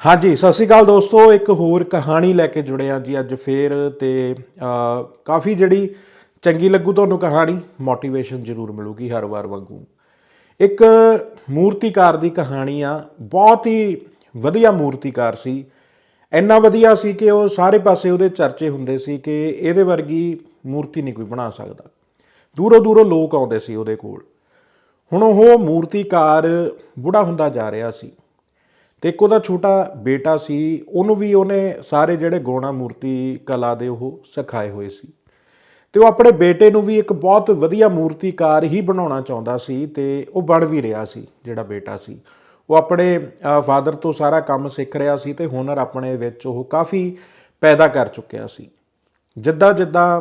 ਹਾਂਜੀ, ਸਤਿ ਸ਼੍ਰੀ ਅਕਾਲ ਦੋਸਤੋ। ਇੱਕ ਹੋਰ ਕਹਾਣੀ ਲੈ ਕੇ ਜੁੜੇ ਹਾਂ ਜੀ ਅੱਜ ਫੇਰ ਤੇ ਕਾਫੀ ਜਿਹੜੀ ਚੰਗੀ ਲੱਗੂ ਤੁਹਾਨੂੰ ਕਹਾਣੀ ਮੋਟੀਵੇਸ਼ਨ ਜ਼ਰੂਰ ਮਿਲੂਗੀ ਹਰ ਵਾਰ ਵਾਂਗੂ। ਇੱਕ ਮੂਰਤੀਕਾਰ ਦੀ ਕਹਾਣੀ ਆ, ਬਹੁਤ ਹੀ ਵਧੀਆ ਮੂਰਤੀਕਾਰ ਸੀ। ਇੰਨਾ ਵਧੀਆ ਸੀ ਕਿ ਉਹ ਸਾਰੇ ਪਾਸੇ ਉਹਦੇ ਚਰਚੇ ਹੁੰਦੇ ਸੀ ਕਿ ਇਹਦੇ ਵਰਗੀ ਮੂਰਤੀ ਨਹੀਂ ਕੋਈ ਬਣਾ ਸਕਦਾ। ਦੂਰੋਂ ਦੂਰੋਂ ਲੋਕ ਆਉਂਦੇ ਸੀ ਉਹਦੇ ਕੋਲ। ਹੁਣ ਉਹ ਮੂਰਤੀਕਾਰ ਬੁੜਾ ਹੁੰਦਾ ਜਾ ਰਿਹਾ ਸੀ। ਤੇ ਇੱਕ ਉਹਦਾ ਛੋਟਾ ਬੇਟਾ ਸੀ, ਉਹਨੂੰ ਵੀ ਉਹਨੇ ਸਾਰੇ ਜਿਹੜੇ ਗੋਣਾ ਮੂਰਤੀ ਕਲਾ ਦੇ ਉਹ ਸਿਖਾਏ ਹੋਏ ਸੀ। ਤੇ ਉਹ ਆਪਣੇ ਬੇਟੇ ਨੂੰ ਵੀ ਇੱਕ ਬਹੁਤ ਵਧੀਆ ਮੂਰਤੀਕਾਰ ਹੀ ਬਣਾਉਣਾ ਚਾਹੁੰਦਾ ਸੀ ਤੇ ਉਹ ਬਣ ਵੀ ਰਿਹਾ ਸੀ, ਜਿਹੜਾ ਬੇਟਾ ਸੀ। ਉਹ ਆਪਣੇ ਫਾਦਰ ਤੋਂ ਸਾਰਾ ਕੰਮ ਸਿੱਖ ਰਿਹਾ ਸੀ ਤੇ ਹੁਨਰ ਆਪਣੇ ਵਿੱਚ ਉਹ ਕਾਫੀ ਪੈਦਾ ਕਰ ਚੁੱਕਿਆ ਸੀ। ਜਿੱਦਾਂ ਜਿੱਦਾਂ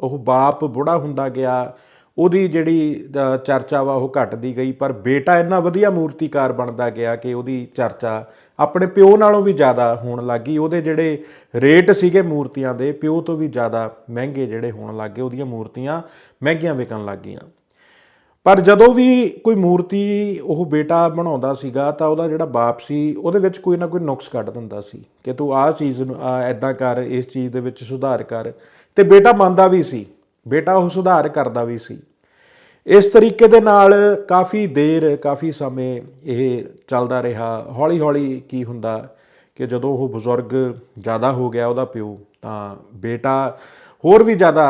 ਉਹ ਬਾਪ ਬੁੜਾ ਹੁੰਦਾ ਗਿਆ ਉਹਦੀ ਜਿਹੜੀ ਚਰਚਾ ਵਾ ਉਹ ਘਟਦੀ ਗਈ, ਪਰ ਬੇਟਾ ਇੰਨਾ ਵਧੀਆ ਮੂਰਤੀਕਾਰ ਬਣਦਾ ਗਿਆ ਕਿ ਉਹਦੀ ਚਰਚਾ ਆਪਣੇ ਪਿਓ ਨਾਲੋਂ ਵੀ ਜ਼ਿਆਦਾ ਹੋਣ ਲੱਗੀ ਉਹਦੇ ਜਿਹੜੇ ਰੇਟ ਸੀਗੇ ਮੂਰਤੀਆਂ ਦੇ, ਪਿਓ ਤੋਂ ਵੀ ਜ਼ਿਆਦਾ ਮਹਿੰਗੇ ਜਿਹੜੇ ਹੋਣ ਲੱਗੇ ਉਹਦੀਆਂ ਮੂਰਤੀਆਂ ਮਹਿੰਗੀਆਂ ਵਿਕਣ ਲੱਗ ਗਈਆਂ। ਪਰ ਜਦੋਂ ਵੀ ਕੋਈ ਮੂਰਤੀ ਉਹ ਬੇਟਾ ਬਣਾਉਂਦਾ ਸੀਗਾ, ਤਾਂ ਉਹਦਾ ਜਿਹੜਾ ਬਾਪ ਸੀ, ਉਹਦੇ ਵਿੱਚ ਕੋਈ ਨਾ ਕੋਈ ਨੁਕਸ ਕੱਢ ਦਿੰਦਾ ਸੀ ਕਿ ਤੂੰ ਆਹ ਚੀਜ਼ ਨੂੰ ਐਦਾਂ ਕਰ, ਇਸ ਚੀਜ਼ ਦੇ ਵਿੱਚ ਸੁਧਾਰ ਕਰ। ਤੇ ਬੇਟਾ ਮੰਨਦਾ ਵੀ ਸੀ, ਬੇਟਾ ਉਹ ਸੁਧਾਰ ਕਰਦਾ ਵੀ ਸੀ। ਇਸ ਤਰੀਕੇ ਦੇ ਨਾਲ ਕਾਫੀ ਦੇਰ, ਕਾਫੀ ਸਮੇਂ ਇਹ ਚੱਲਦਾ ਰਿਹਾ। ਹੌਲੀ ਹੌਲੀ ਕੀ ਹੁੰਦਾ ਕਿ ਜਦੋਂ ਉਹ ਬਜ਼ੁਰਗ ਜ਼ਿਆਦਾ ਹੋ ਗਿਆ ਉਹਦਾ ਪਿਓ, ਤਾਂ ਬੇਟਾ ਹੋਰ ਵੀ ਜ਼ਿਆਦਾ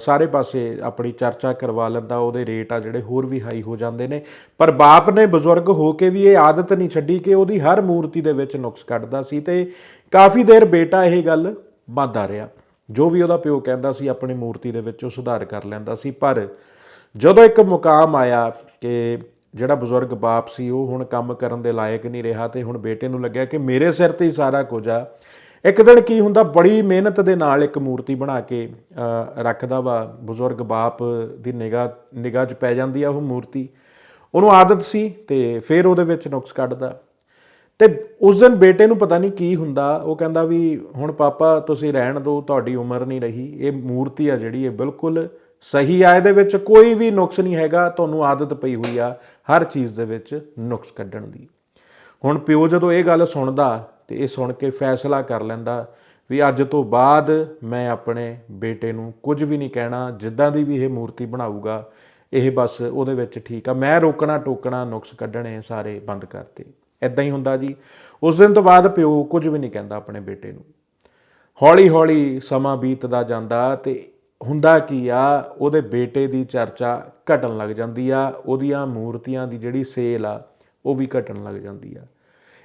ਸਾਰੇ ਪਾਸੇ ਆਪਣੀ ਚਰਚਾ ਕਰਵਾ ਲੈਂਦਾ, ਉਹਦੇ ਰੇਟ ਆ ਜਿਹੜੇ ਹੋਰ ਵੀ ਹਾਈ ਹੋ ਜਾਂਦੇ ਨੇ। ਪਰ ਬਾਪ ਨੇ ਬਜ਼ੁਰਗ ਹੋ ਕੇ ਵੀ ਇਹ ਆਦਤ ਨਹੀਂ ਛੱਡੀ ਕਿ ਉਹਦੀ ਹਰ ਮੂਰਤੀ ਦੇ ਵਿੱਚ ਨੁਕਸ ਕੱਢਦਾ ਸੀ ਤੇ ਕਾਫੀ ਦੇਰ ਬੇਟਾ ਇਹ ਗੱਲ ਮੰਨਦਾ ਰਿਹਾ। ਜੋ ਵੀ ਉਹਦਾ ਪਿਓ ਕਹਿੰਦਾ ਸੀ, ਆਪਣੀ ਮੂਰਤੀ ਦੇ ਵਿੱਚ ਉਹ ਸੁਧਾਰ ਕਰ ਲੈਂਦਾ ਸੀ, ਪਰ ਜਦੋਂ ਇੱਕ ਮੁਕਾਮ ਆਇਆ ਕਿ ਜਿਹੜਾ ਬਜ਼ੁਰਗ ਬਾਪ ਸੀ, ਉਹ ਹੁਣ ਕੰਮ ਕਰਨ ਦੇ ਲਾਇਕ ਨਹੀਂ ਰਿਹਾ ਤੇ ਹੁਣ ਬੇਟੇ ਨੂੰ ਲੱਗਿਆ ਕਿ ਮੇਰੇ ਸਿਰ ਤੇ ਹੀ ਸਾਰਾ ਕੁਝ ਆ। ਇੱਕ ਦਿਨ ਕੀ ਹੁੰਦਾ, ਬੜੀ ਮਿਹਨਤ ਦੇ ਨਾਲ ਇੱਕ ਮੂਰਤੀ ਬਣਾ ਕੇ ਰੱਖਦਾ ਵਾ। ਬਜ਼ੁਰਗ ਬਾਪ ਦੀ ਨਿਗਾਹ ਨਿਗਾਹ 'ਚ ਪੈ ਜਾਂਦੀ ਆ ਉਹ ਮੂਰਤੀ। ਉਹਨੂੰ ਆਦਤ ਸੀ ਤੇ ਫਿਰ ਉਹਦੇ ਵਿੱਚ ਨੁਕਸ ਕੱਢਦਾ। ਤੇ ਉਸ ਦਿਨ ਬੇਟੇ ਨੂੰ ਪਤਾ ਨਹੀਂ ਕੀ ਹੁੰਦਾ। ਉਹ ਕਹਿੰਦਾ ਵੀ ਹੁਣ ਪਾਪਾ, ਤੁਸੀਂ ਰਹਿਣ ਦਿਓ, ਤੁਹਾਡੀ ਉਮਰ ਨਹੀਂ ਰਹੀ। ਇਹ ਮੂਰਤੀ ਆ ਜਿਹੜੀ, ਇਹ ਬਿਲਕੁਲ ਸਹੀ ਆ ਇਹਦੇ ਵਿੱਚ ਕੋਈ ਵੀ ਨੁਕਸ ਨਹੀਂ ਹੈਗਾ, ਤੁਹਾਨੂੰ ਆਦਤ ਪਈ ਹੋਈ ਆ ਹਰ ਚੀਜ਼ ਦੇ ਵਿੱਚ ਨੁਕਸ ਕੱਢਣ ਦੀ। ਹੁਣ ਪਿਓ ਜਦੋਂ ਇਹ ਗੱਲ ਸੁਣਦਾ ਤੇ ਇਹ ਸੁਣ ਕੇ ਫੈਸਲਾ ਕਰ ਲੈਂਦਾ ਵੀ ਅੱਜ ਤੋਂ ਬਾਅਦ ਮੈਂ ਆਪਣੇ ਬੇਟੇ ਨੂੰ ਕੁਝ ਵੀ ਨਹੀਂ ਕਹਿਣਾ, ਜਿੱਦਾਂ ਦੀ ਵੀ ਇਹ ਮੂਰਤੀ ਬਣਾਊਗਾ, ਇਹ ਬਸ ਉਹਦੇ ਵਿੱਚ ਠੀਕ ਆ। ਮੈਂ ਰੋਕਣਾ ਟੋਕਣਾ ਨੁਕਸ ਕੱਢਣੇ ਸਾਰੇ ਬੰਦ ਕਰਤੇ। ਐਦਾਂ ਹੀ ਹੁੰਦਾ ਜੀ। ਉਸ ਦਿਨ ਤੋਂ ਬਾਅਦ ਪਿਓ ਕੁਝ ਵੀ ਨਹੀਂ ਕਹਿੰਦਾ ਆਪਣੇ ਬੇਟੇ ਨੂੰ। ਹੌਲੀ ਹੌਲੀ ਸਮਾਂ ਬੀਤਦਾ ਜਾਂਦਾ ਤੇ ਹੁੰਦਾ ਕੀ ਆ, ਉਹਦੇ ਬੇਟੇ ਦੀ ਚਰਚਾ ਘਟਣ ਲੱਗ ਜਾਂਦੀ ਆ, ਉਹਦੀਆਂ ਮੂਰਤੀਆਂ ਦੀ ਜਿਹੜੀ ਸੇਲ ਆ, ਉਹ ਵੀ ਘਟਣ ਲੱਗ ਜਾਂਦੀ ਆ।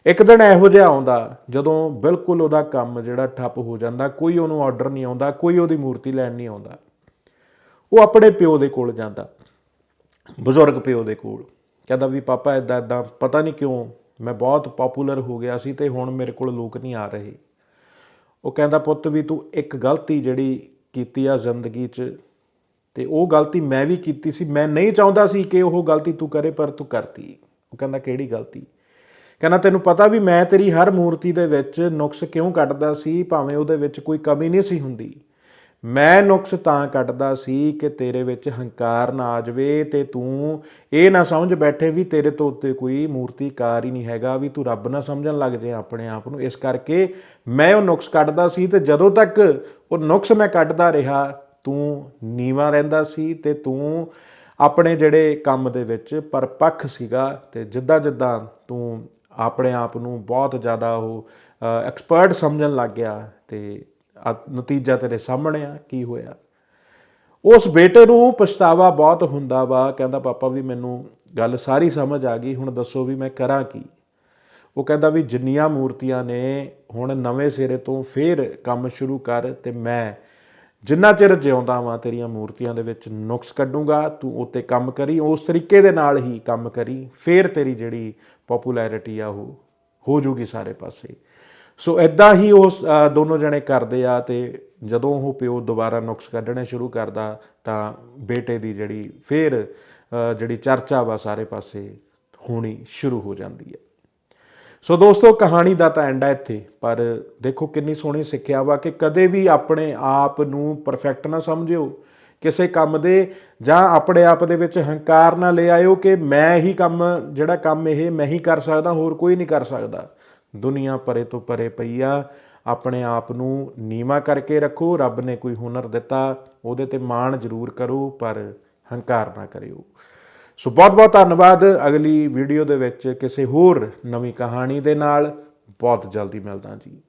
ਇੱਕ ਦਿਨ ਇਹੋ ਜਿਹਾ ਆਉਂਦਾ, ਜਦੋਂ ਬਿਲਕੁਲ ਉਹਦਾ ਕੰਮ ਜਿਹੜਾ ਠੱਪ ਹੋ ਜਾਂਦਾ, ਕੋਈ ਉਹਨੂੰ ਆਰਡਰ ਨਹੀਂ ਆਉਂਦਾ, ਕੋਈ ਉਹਦੀ ਮੂਰਤੀ ਲੈਣ ਨਹੀਂ ਆਉਂਦਾ। ਉਹ ਆਪਣੇ ਪਿਓ ਦੇ ਕੋਲ ਜਾਂਦਾ, ਬਜ਼ੁਰਗ ਪਿਓ ਦੇ ਕੋਲ। ਕਹਿੰਦਾ ਵੀ, ਪਾਪਾ ਇਦਾਂ ਇਦਾਂ ਪਤਾ ਨਹੀਂ ਕਿਉਂ, ਮੈਂ ਬਹੁਤ ਪਪੂਲਰ ਹੋ ਗਿਆ ਸੀ ਤੇ ਹੁਣ ਮੇਰੇ ਕੋਲ ਲੋਕ ਨਹੀਂ ਆ ਰਹੇ। ਉਹ ਕਹਿੰਦਾ, ਪੁੱਤ, ਵੀ ਤੂੰ ਇੱਕ ਗਲਤੀ ਜਿਹੜੀ ਕੀਤੀ ਆ ਜ਼ਿੰਦਗੀ 'ਚ। ਤੇ ਉਹ ਗਲਤੀ ਮੈਂ ਵੀ ਕੀਤੀ ਸੀ। ਮੈਂ ਨਹੀਂ ਚਾਹੁੰਦਾ ਸੀ ਕਿ ਉਹ ਗਲਤੀ ਤੂੰ ਕਰੇ, ਪਰ ਤੂੰ ਕਰਤੀ। ਉਹ ਕਹਿੰਦਾ, ਕਿਹੜੀ ਗਲਤੀ? ਕਹਿੰਦਾ, ਤੈਨੂੰ ਪਤਾ ਵੀ ਮੈਂ ਤੇਰੀ ਹਰ ਮੂਰਤੀ ਦੇ ਵਿੱਚ ਨੁਕਸ ਕਿਉਂ ਕੱਢਦਾ ਸੀ? ਭਾਵੇਂ ਉਹਦੇ ਵਿੱਚ ਕੋਈ ਕਮੀ ਨਹੀਂ ਸੀ ਹੁੰਦੀ। ਮੈਂ ਨੁਕਸ ਤਾਂ ਕੱਢਦਾ ਸੀ ਕਿ ਤੇਰੇ ਵਿੱਚ ਹੰਕਾਰ ਨਾ ਆ ਜਾਵੇ ਤੇ ਤੂੰ ਇਹ ਨਾ ਸਮਝ ਬੈਠੇ ਵੀ ਤੇਰੇ ਤੋਂ ਉੱਤੇ ਕੋਈ ਮੂਰਤੀਕਾਰ ਹੀ ਨਹੀਂ ਹੈਗਾ, ਵੀ ਤੂੰ ਰੱਬ ਨਾ ਸਮਝਣ ਲੱਗ ਜਾਏ ਆਪਣੇ ਆਪ ਨੂੰ। ਇਸ ਕਰਕੇ ਮੈਂ ਉਹ ਨੁਕਸ ਕੱਢਦਾ ਸੀ ਤੇ ਜਦੋਂ ਤੱਕ ਉਹ ਨੁਕਸ ਮੈਂ ਕੱਢਦਾ ਰਿਹਾ, ਤੂੰ ਨੀਵਾ ਰਹਿੰਦਾ ਸੀ ਤੇ ਤੂੰ ਆਪਣੇ ਜਿਹੜੇ ਕੰਮ ਦੇ ਵਿੱਚ ਪਰਪੱਖ ਸੀਗਾ ਤੇ ਜਿੱਦਾਂ ਜਿੱਦਾਂ ਤੂੰ ਆਪਣੇ ਆਪ ਨੂੰ ਬਹੁਤ ਜ਼ਿਆਦਾ ਉਹ ਐਕਸਪਰਟ ਸਮਝਣ ਲੱਗ ਗਿਆ ਤੇ ਨਤੀਜਾ ਤੇਰੇ ਸਾਹਮਣੇ ਆ, ਕੀ ਹੋਇਆ? ਉਸ ਬੇਟੇ ਨੂੰ ਪਛਤਾਵਾ ਬਹੁਤ ਹੁੰਦਾ ਵਾ, ਕਹਿੰਦਾ, ਪਾਪਾ ਵੀ ਮੈਨੂੰ ਗੱਲ ਸਾਰੀ ਸਮਝ ਆ ਗਈ, ਹੁਣ ਦੱਸੋ ਵੀ ਮੈਂ ਕਰਾਂ ਕੀ? ਉਹ ਕਹਿੰਦਾ ਵੀ ਜਿੰਨੀਆਂ ਮੂਰਤੀਆਂ ਨੇ ਹੁਣ ਨਵੇਂ ਸਿਰੇ ਤੋਂ ਫੇਰ ਕੰਮ ਸ਼ੁਰੂ ਕਰ ਤੇ ਮੈਂ ਜਿੰਨਾ ਚਿਰ ਜਿਉਂਦਾ ਵਾਂ, ਤੇਰੀਆਂ ਮੂਰਤੀਆਂ ਦੇ ਵਿੱਚ ਨੁਕਸ ਕੱਢੂੰਗਾ, ਤੂੰ ਉੱਤੇ ਕੰਮ ਕਰੀ, ਉਸ ਤਰੀਕੇ ਦੇ ਨਾਲ ਹੀ ਕੰਮ ਕਰੀ, ਫੇਰ ਤੇਰੀ ਜਿਹੜੀ ਪਪੂਲੈਰਿਟੀ ਆ ਉਹ ਹੋ ਜੂਗੀ ਸਾਰੇ ਪਾਸੇ। ਸੋ ਐਦਾਂ ਹੀ ਉਹ ਦੋਨੋਂ ਜਣੇ ਕਰਦੇ ਆ ਤੇ ਜਦੋਂ ਉਹ ਪਿਓ ਦੁਬਾਰਾ ਨੁਕਸ ਕੱਢਣੇ ਸ਼ੁਰੂ ਕਰਦਾ ਤਾਂ ਬੇਟੇ ਦੀ ਜਿਹੜੀ ਫੇਰ ਜਿਹੜੀ ਚਰਚਾ ਵਾ ਸਾਰੇ ਪਾਸੇ ਹੋਣੀ ਸ਼ੁਰੂ ਹੋ ਜਾਂਦੀ ਹੈ। ਸੋ ਦੋਸਤੋ, ਕਹਾਣੀ ਦਾ ਤਾਂ ਐਂਡ ਹੈ ਇੱਥੇ, ਪਰ ਦੇਖੋ ਕਿੰਨੀ ਸੋਹਣੀ ਸਿੱਖਿਆ ਵਾ ਕਿ ਕਦੇ ਵੀ ਆਪਣੇ ਆਪ ਨੂੰ ਪਰਫੈਕਟ ਨਾ ਸਮਝਿਓ। ਕਿਸੇ ਕੰਮ ਦੇ ਜਾਂ ਆਪਣੇ ਆਪ ਦੇ ਵਿੱਚ ਹੰਕਾਰ ਨਾ ਲੈ ਆਇਓ ਕਿ ਮੈਂ ਹੀ ਕੰਮ, ਜਿਹੜਾ ਕੰਮ ਇਹ ਮੈਂ ਹੀ ਕਰ ਸਕਦਾ, ਹੋਰ ਕੋਈ ਨਹੀਂ ਕਰ ਸਕਦਾ। ਦੁਨੀਆ ਪਰੇ ਤੋਂ ਪਰੇ ਪਈ ਆ। ਆਪਣੇ ਆਪ ਨੂੰ ਨੀਵਾ ਕਰਕੇ ਰੱਖੋ। ਰੱਬ ਨੇ ਕੋਈ ਹੁਨਰ ਦਿੱਤਾ, ਉਹਦੇ ਤੇ ਮਾਣ ਜ਼ਰੂਰ ਕਰੋ, ਪਰ ਹੰਕਾਰ ਨਾ ਕਰਿਓ। ਸੋ ਬਹੁਤ ਬਹੁਤ ਧੰਨਵਾਦ। ਅਗਲੀ ਵੀਡੀਓ ਦੇ ਵਿੱਚ ਕਿਸੇ ਹੋਰ ਨਵੀਂ ਕਹਾਣੀ ਦੇ ਨਾਲ ਬਹੁਤ ਜਲਦੀ ਮਿਲਦਾ ਜੀ।